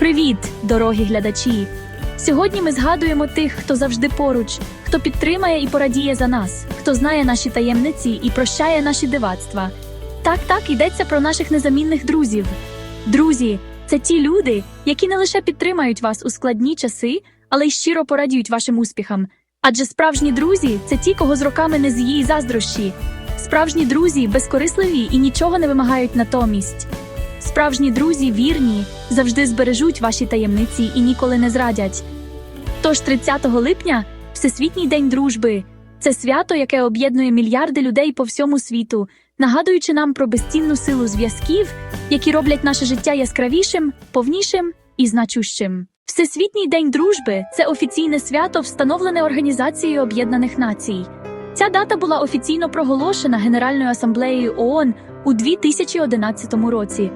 Привіт, дорогі глядачі! Сьогодні ми згадуємо тих, хто завжди поруч, хто підтримає і порадіє за нас, хто знає наші таємниці і прощає наші дивацтва. Так, так, йдеться про наших незамінних друзів. Друзі, це ті люди, які не лише підтримають вас у складні часи, але й щиро порадіють вашим успіхам. Адже справжні друзі це ті, кого з роками не з'її заздрощі. Справжні друзі безкорисливі і нічого не вимагають натомість. Справжні друзі вірні, завжди збережуть ваші таємниці і ніколи не зрадять. Тож 30 липня Всесвітній день дружби це свято, яке об'єднує мільярди людей по всьому світу, нагадуючи нам про безцінну силу зв'язків, які роблять наше життя яскравішим, повнішим і значущим. Всесвітній день дружби це офіційне свято, встановлене Організацією Об'єднаних Націй. Ця дата була офіційно проголошена Генеральною асамблеєю ООН у 2011 році.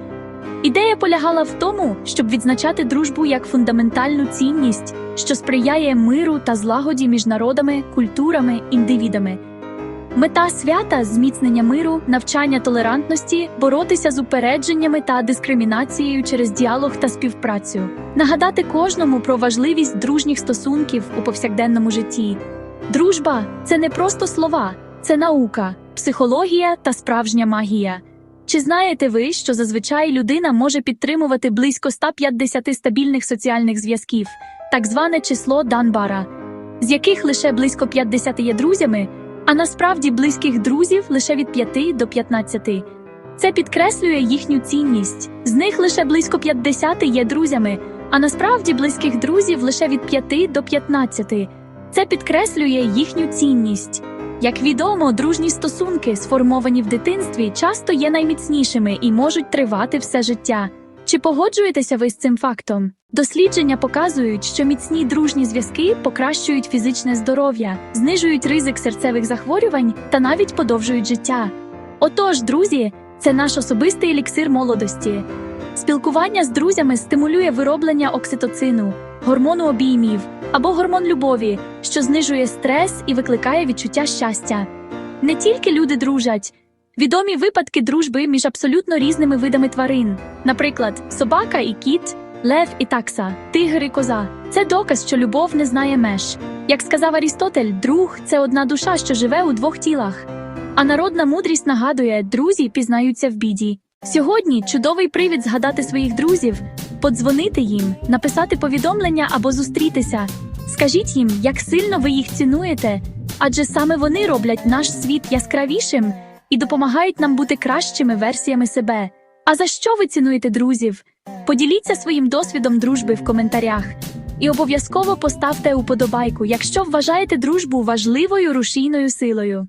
Ідея полягала в тому, щоб відзначати дружбу як фундаментальну цінність, що сприяє миру та злагоді між народами, культурами, індивідами. Мета свята зміцнення миру, навчання толерантності, боротися з упередженнями та дискримінацією через діалог та співпрацю, нагадати кожному про важливість дружніх стосунків у повсякденному житті. Дружба це не просто слова, це наука, психологія та справжня магія. Чи знаєте ви, що зазвичай людина може підтримувати близько 150 стабільних соціальних зв'язків, так зване число Данбара, з яких лише близько 50 є друзями, а насправді близьких друзів лише від 5 до 15. Це підкреслює їхню цінність. З них лише близько 50 є друзями, а насправді близьких друзів лише від 5 до 15. Це підкреслює їхню цінність. Як відомо, дружні стосунки, сформовані в дитинстві, часто є найміцнішими і можуть тривати все життя. Чи погоджуєтеся ви з цим фактом? Дослідження показують, що міцні дружні зв'язки покращують фізичне здоров'я, знижують ризик серцевих захворювань та навіть подовжують життя. Отож, друзі, це наш особистий еліксир молодості. Спілкування з друзями стимулює вироблення окситоцину, гормону обіймів або гормон любові, що знижує стрес і викликає відчуття щастя. Не тільки люди дружать. Відомі випадки дружби між абсолютно різними видами тварин, наприклад, собака і кіт, лев і такса, тигр і коза. Це доказ, що любов не знає меж. Як сказав Арістотель, друг це одна душа, що живе у двох тілах. А народна мудрість нагадує, друзі пізнаються в біді. Сьогодні чудовий привід згадати своїх друзів, подзвонити їм, написати повідомлення або зустрітися. Скажіть їм, як сильно ви їх цінуєте, адже саме вони роблять наш світ яскравішим і допомагають нам бути кращими версіями себе. А за що ви цінуєте друзів? Поділіться своїм досвідом дружби в коментарях. І обов'язково поставте уподобайку, якщо вважаєте дружбу важливою рушійною силою.